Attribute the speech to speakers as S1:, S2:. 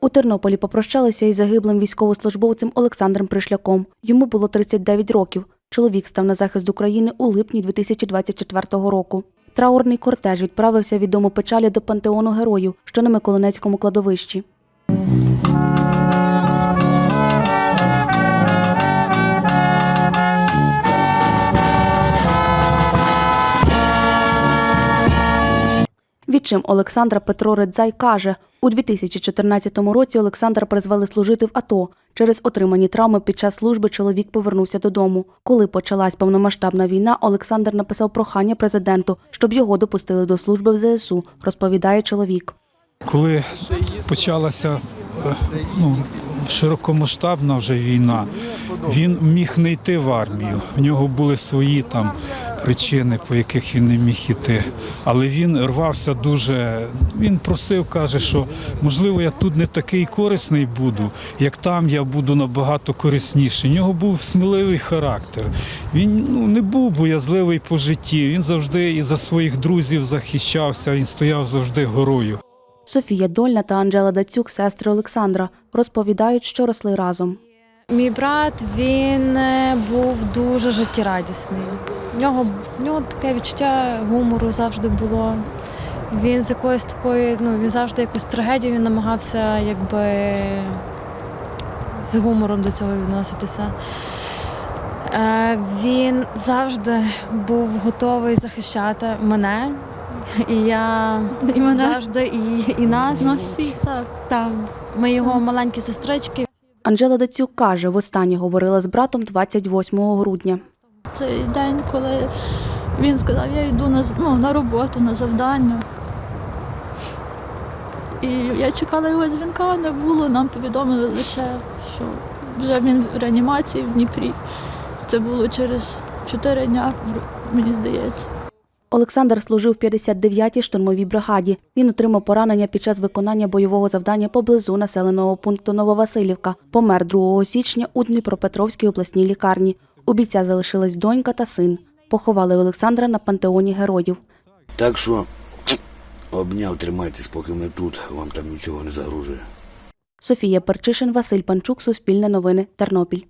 S1: У Тернополі попрощалися із загиблим військовослужбовцем Олександром Пришляком. Йому було 39 років. Чоловік став на захист України у липні 2024 року. Траурний кортеж відправився від дому печалі до пантеону героїв, що на Миколинецькому кладовищі. Відчим Олександра Петро Редзай каже, у 2014 році Олександра призвели служити в АТО. Через отримані травми під час служби чоловік повернувся додому. Коли почалась повномасштабна війна, Олександр написав прохання президенту, щоб його допустили до служби в ЗСУ, розповідає чоловік.
S2: Коли почалася е, ну, широкомасштабна вже війна, він міг не йти в армію. В нього були свої там причини, по яких він не міг іти. Але він рвався дуже. Він просив, каже, що можливо я тут не такий корисний буду, як там я буду набагато корисніший. У нього був сміливий характер. Він ну, не був боязливий по житті. Він завжди і за своїх друзів захищався, він стояв завжди горою.
S1: Софія Дольна та Анжела Дацюк, сестри Олександра, розповідають, що росли разом.
S3: Мій брат він е, був дуже життєрадісний. В нього, в нього таке відчуття гумору завжди було. Він з якоюсь такою, ну він завжди якусь трагедію він намагався якби з гумором до цього відноситися. Е, Він завжди був готовий захищати мене. І я
S4: І мене.
S3: завжди і, і нас.
S4: На всіх, так.
S3: Там ми його маленькі сестрички.
S1: Анжела Дацюк каже, востаннє говорила з братом 28 грудня.
S4: Цей день, коли він сказав, я йду на, ну, на роботу, на завдання. І я чекала його дзвінка, не було. Нам повідомили лише, що вже він в реанімації в Дніпрі. Це було через 4 дня, мені здається.
S1: Олександр служив в 59-й штурмовій бригаді. Він отримав поранення під час виконання бойового завдання поблизу населеного пункту Нововасилівка. Помер 2 січня у Дніпропетровській обласній лікарні. У бійця залишилась донька та син. Поховали Олександра на пантеоні героїв.
S5: Так що обняв, тримайтесь, поки ми тут, вам там нічого не загрожує.
S1: Софія Перчишин, Василь Панчук, Суспільне новини, Тернопіль.